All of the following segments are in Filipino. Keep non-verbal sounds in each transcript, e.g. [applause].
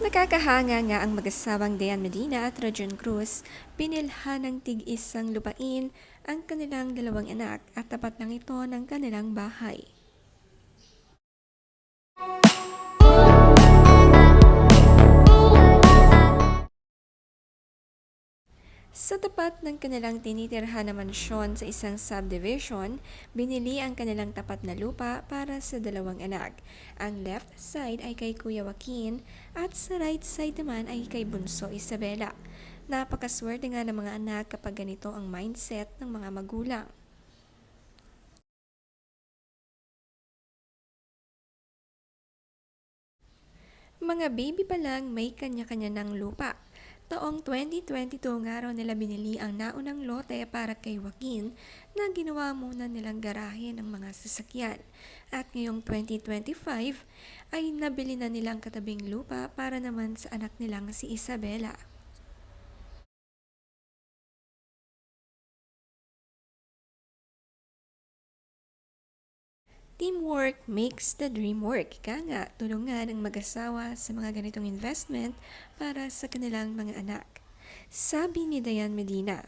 Nakakahanga nga ang mag-asawang Dayan Medina at Rajon Cruz. Pinilhan ng tig-isang lupain ang kanilang dalawang anak at tapat lang ito ng kanilang bahay. Sa tapat ng kanilang tinitirhan na mansyon sa isang subdivision, binili ang kanilang tapat na lupa para sa dalawang anak. Ang left side ay kay Kuya Joaquin at sa right side naman ay kay Bunso Isabela. Napakaswerte nga ng mga anak kapag ganito ang mindset ng mga magulang. Mga baby pa lang may kanya-kanya ng lupa. Taong 2022 nga raw nila binili ang naunang lote para kay Joaquin na ginawa muna nilang garahe ng mga sasakyan. At ngayong 2025 ay nabili na nilang katabing lupa para naman sa anak nilang si Isabela. Teamwork makes the dream work. Kaya nga, tulungan ang mag-asawa sa mga ganitong investment para sa kanilang mga anak. Sabi ni Dayan Medina.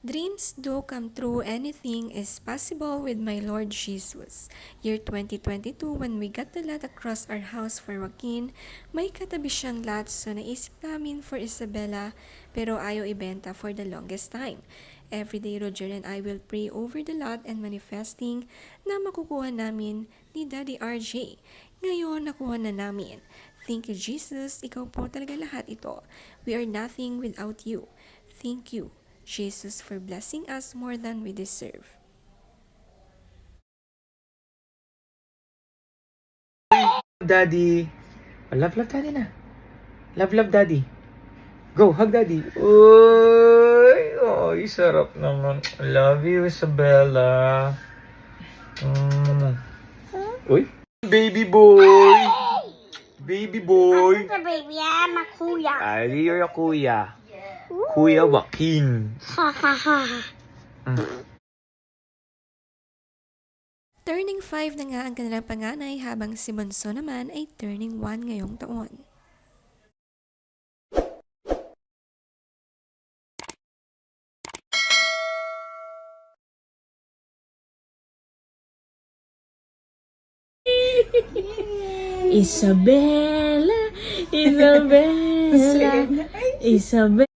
Dreams do come true. Anything is possible with my Lord Jesus. Year 2022, when we got the lot across our house for Joaquin, may katabi siyang lot so naisip namin for Isabella pero ayaw ibenta for the longest time. Every day, Roger and I will pray over the lot and manifesting na makukuha namin ni Daddy RJ. Ngayon, nakuha na namin. Thank you, Jesus. Ikaw po talaga lahat ito. We are nothing without you. Thank you, Jesus, for blessing us more than we deserve. Daddy. Oh, love, love daddy na. Love, love daddy. Go, hug daddy. Uy, oh, sarap naman. I love you, Isabella. Mm. Uy, baby boy. Baby boy. Sa baby, I'm a kuya. Ay, you're a kuya. Kuya Joaquin. Ha ha ha. Mm. Turning 5 na nga ang kanilang panganay habang si Bunso naman ay turning 1 ngayong taon. Isabella, Isabella, [laughs] Isabella.